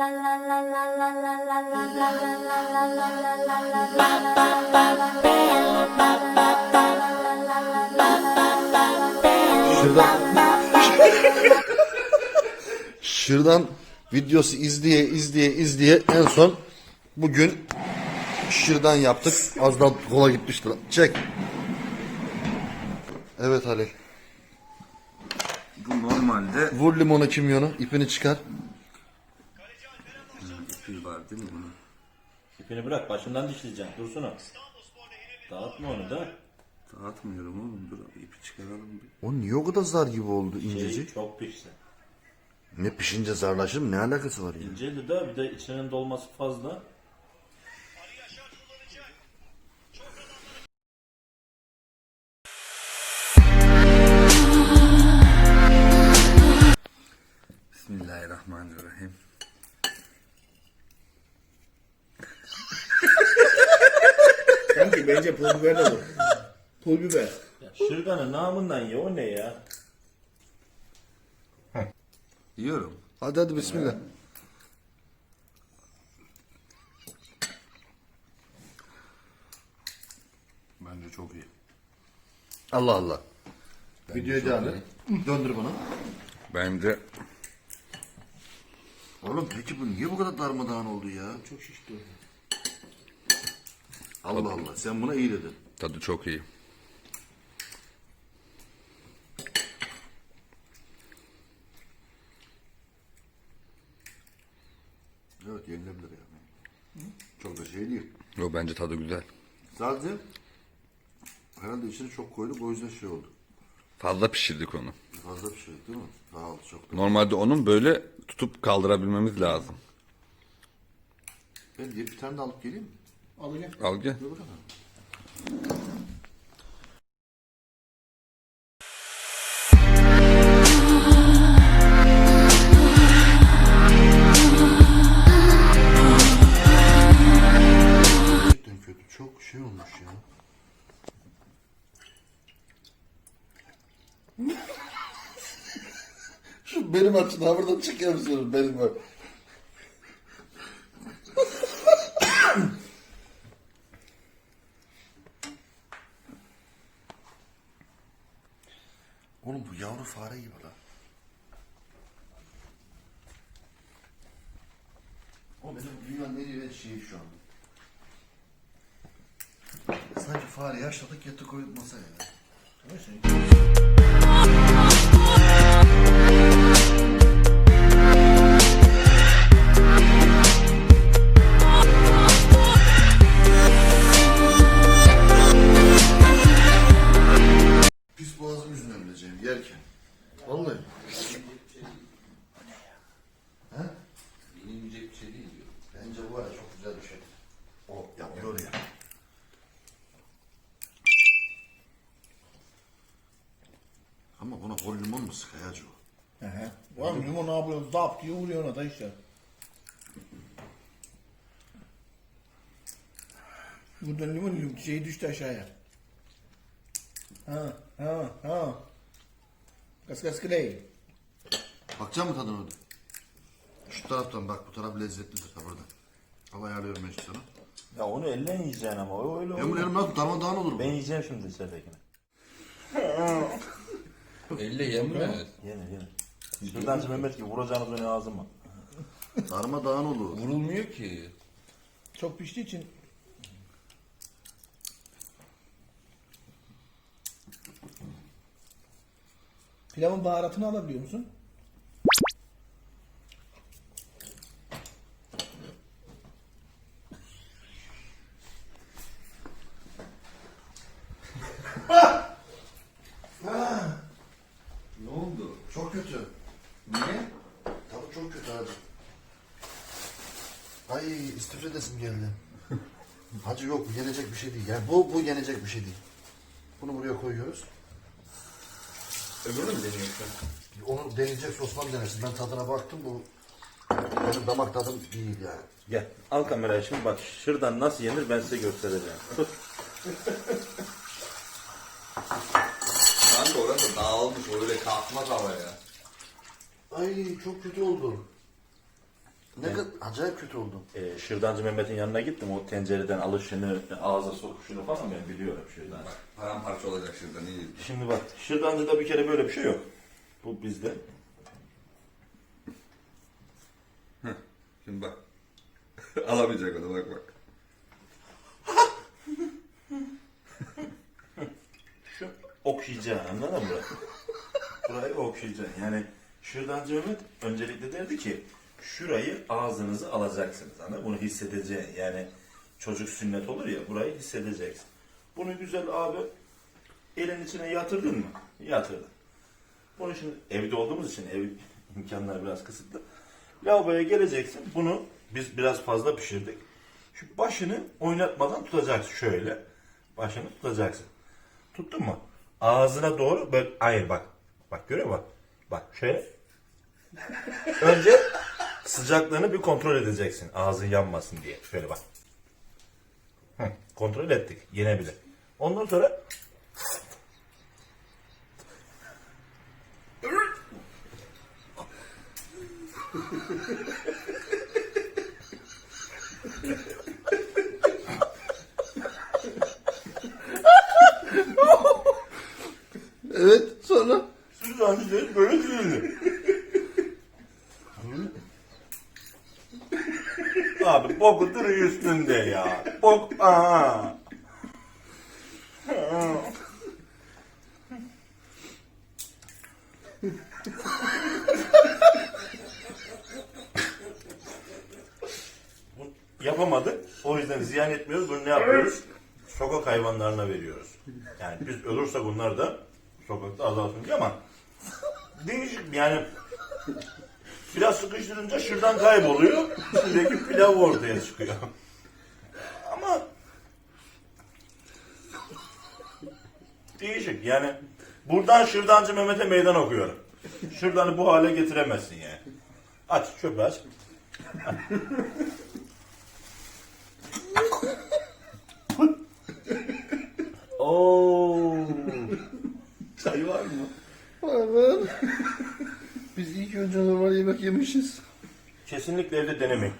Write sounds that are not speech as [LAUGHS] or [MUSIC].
[LAUGHS] Şuradan Şuradan videosu izleye izleye izleye en son bugün şırdan yaptık. Az daha kola gitmiştir. Çek. Evet Halil. Bu normalde Vur limonu kimyonu. ipini çıkar. Değil mi? İpini bırak başından dişleyeceksin. Dursun o. Dağıtma onu da. Dağıtmıyorum oğlum dur ipi çıkaralım bir. O niye o kadar zar gibi oldu Şey, incecik? çok pişsin. Ne pişince zarlaşır mı? Ne alakası var ya? İnceydi de bir de içinin dolması fazla. Bismillahirrahmanirrahim. Bence pul biber de olur. Pul biber. Ya şırdanın namından ye o ne ya? Yiyorum. Hadi hadi bismillah. Bence çok iyi. Allah Allah. Videoyu devam et. Döndür bunu. Bence Oğlum peki bu niye bu kadar darmadağın oldu ya? Çok şişti. Allah Allah. Sen buna iyi dedin. tadı çok iyi. Evet yenilebilir yani. Çok da şey değil. Yo bence tadı güzel. Sadece herhalde içine çok koyduk o yüzden şey oldu. Fazla pişirdik onu. Fazla şey değil mi? Sağ ol çok da. Normalde onun böyle tutup kaldırabilmemiz lazım. Ben bir tane de alıp geleyim mi? Alacağım. Al gel. Dur bakalım. Gerçekten kötü. Çok şey olmuş ya. Şu benim açımdan buradan çıkıyor musunuz? Benim bak. Oğlum bu yavru fare gibi lan. O benim dünyanın en iyi şeyi şu an. Sanki fare yaşladık yatık koyduk masaya ya. Ama buna hol limon mu sıkayacı o? He. Ulan limon ne yapıyorsun? Zap diye vuruyor ona da işte. Buradan limon yiyorum. Şey düştü aşağıya. Ha ha ha. Kas kas kley. Bakacak mı tadına orada? Şu taraftan bak bu taraf lezzetlidir ha burada. Al ayarlıyorum ben şu sana. Ya onu elle yiyeceksin ama o öyle Ben bunu elim nasıl darmadağın olur bu. Ben yiyeceğim şimdi içeridekini. [LAUGHS] Elle yenmez. Yenir yenir. Şırdancı Mehmet gibi vuracağınız beni ağzıma. Darmadağın olur. Vurulmuyor ki. Çok piştiği için Pilavın baharatını alabiliyor musun? Ne oldu? Çok kötü. Niye? Tadı çok kötü hacı. İstifre edesim geldi. [LAUGHS] Hacı yok bu yenecek bir şey değil. Yani bu, bu yenecek bir şey değil. Bunu buraya koyuyoruz. Öbürünü mü deniyorsun? Onu deneyecek Osman denesin. Ben tadına baktım bu benim damak tadım değil yani. Gel al kamerayı şimdi bak şırdan nasıl yenir ben size göstereceğim. Kanka orası dağılmış öyle kalkmaz havaya. Ay çok kötü oldu. Ne kadar acayip kötü oldu. e, Şırdancı Mehmet'in yanına gittim. O tencereden alışını, ağza sokuşunu falan ben biliyorum şırdan. Paramparça olacak şuradan iyi. Şimdi bak Şırdancı'da bir kere böyle bir şey yok. Bu bizde. Şimdi bak. [LAUGHS] Alamayacak o da bak bak. [LAUGHS] Şu okşayacaksın anladın mı? Burayı okşayacaksın. Yani Şırdancı Mehmet öncelikle derdi ki şurayı ağzınızı alacaksınız. Anladın? Bunu hissedeceksin. Yani çocuk sünnet olur ya burayı hissedeceksin. Bunu güzel abi elin içine yatırdın mı? Yatırdın. Bunu şimdi evde olduğumuz için ev [LAUGHS] imkanları biraz kısıtlı. Lavaboya geleceksin. Bunu biz biraz fazla pişirdik. Şu başını oynatmadan tutacaksın şöyle. Başını tutacaksın. Tuttun mu? Ağzına doğru böyle hayır bak. Bak görüyor musun? Bak şöyle. [LAUGHS] Önce sıcaklığını bir kontrol edeceksin. Ağzın yanmasın diye. Şöyle bak. Hı, kontrol ettik. Yenebilir. Ondan sonra Evet sonra değil böyle sürüldü. Abi boku duruyor üstünde ya. Bok aa. Yapamadık. O yüzden ziyan etmiyoruz. Bunu ne yapıyoruz? Sokak hayvanlarına veriyoruz. Yani biz ölürsek bunlar da sokakta azalsın diye ama değişik yani biraz sıkıştırınca şuradan kayboluyor. Şuradaki pilav ortaya çıkıyor. Ama değişik yani buradan şırdancı Mehmet'e meydan okuyorum. Şırdanı bu hale getiremezsin yani. Aç çöpü aç. Oo. Çay var mı? Var. Biz ilk önce normal yemek yemişiz. Kesinlikle evde denemeyin.